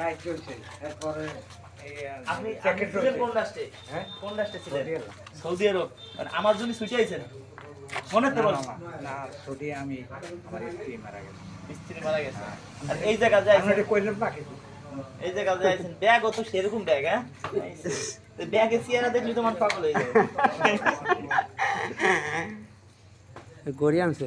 Right চলছে। এরপরে এই, আহ, আপনি আপনি ছিলেন কোন রাষ্ট্রে? হ্যাঁ? কোন রাষ্ট্রে ছিলেন? সৌদি আরব। মানে আমার জন্য ছুটে আইছেন মনে তো না, বল না, না, না আমি আমার স্ত্রী মারা গেছে। স্ত্রী মারা গেছে। আর এই জায়গা আপনাদের কইলেন না এই জায়গা ব্যাগ অত সেরকম ব্যাগ হ্যাঁ? তো ব্যাগে চেয়ারা দেখলি তোমার পাগল হয়ে যাবে। গড়ি আনছে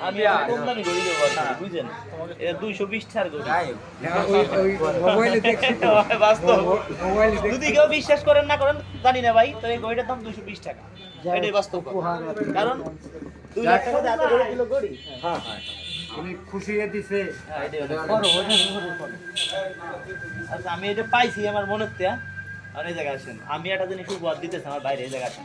আমি কম দামি গড়ি দেবো বুঝছেন? এটা দুইশো গড়ি। যদি কেউ বিশ্বাস করেন না করেন জানি না ভাই তো এই গড়িটার দাম দুইশো বিশ টাকা। এটাই বাস্তব কারণ দুই লাখ টাকা হাতে গড়ি দিল গড়ি হ্যাঁ, হ্যাঁ। হ্যাঁ। আচ্ছা আমি এটা পাইছি আমার মনে আর এই জায়গায় আসেন। আমি একটা জিনিস উপহার দিতেছি আমার বাইরে এই জায়গায় আসেন।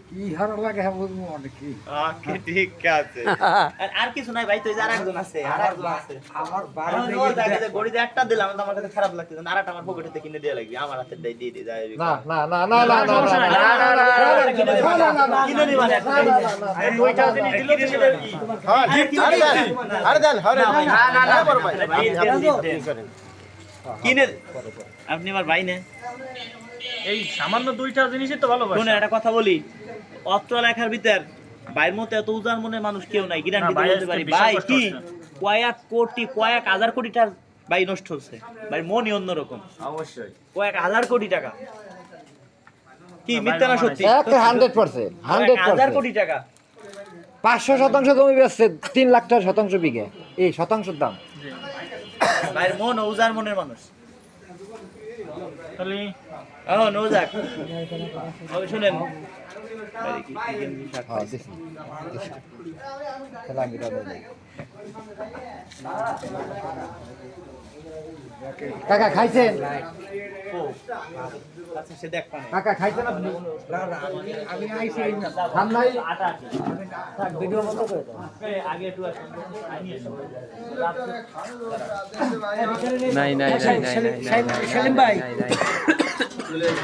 কি হারো লাগে হ্যাঁ বুঝব অনেক। ওকে ঠিক আছে আর- আর কিছু নাই ভাই তো এই যে আরেকজন আছে আরেকজন আছে আমার গড়িতে একটা দিলাম আমার কাছে খারাপ আর আমার পকেটে কিনে দিয়ে লাগবে আমার হাতে দিয়ে দিয়ে দিয়ে যায় না না না না না না। না না না না কিনে দিবা না, না। আরে দুইটা জিনিস দিলে? আরে না। আরে দেন আরে না বড় ভাই আরে। কিনে আপনি আমার ভাই না এই সামান্য দুইটা জিনিসই তো ভালো শুনে একটা কথা বলি অস্ত্র লেখার ভিতর বাইর মতো এত উজার মনে মানুষ কেউ নাই গ্যারান্টি বলতে পারি। ভাই কি? কয়েক কোটি কয়েক হাজার কোটি টাকা ভাই নষ্ট হচ্ছে। ভাই মনই অন্যরকম। অবশ্যই। কয়েক হাজার কোটি টাকা। কি মিথ্যা না সত্যি? হান্ড্রেড পার্সেন্ট হান্ড্রেড হাজার কোটি টাকা। পাঁচশো শতাংশ জমি বেচছে তিন লাখ টাকা শতাংশ বিঘে। এই শতাংশের দাম। ভাইয়ের মন ও উজার মনের মানুষ। খালি ও নৌজাক শুনেন হ্যাঁ কাকা খাইছেন আচ্ছা নাই নাই নাই নাই নাই নাই নাই নাই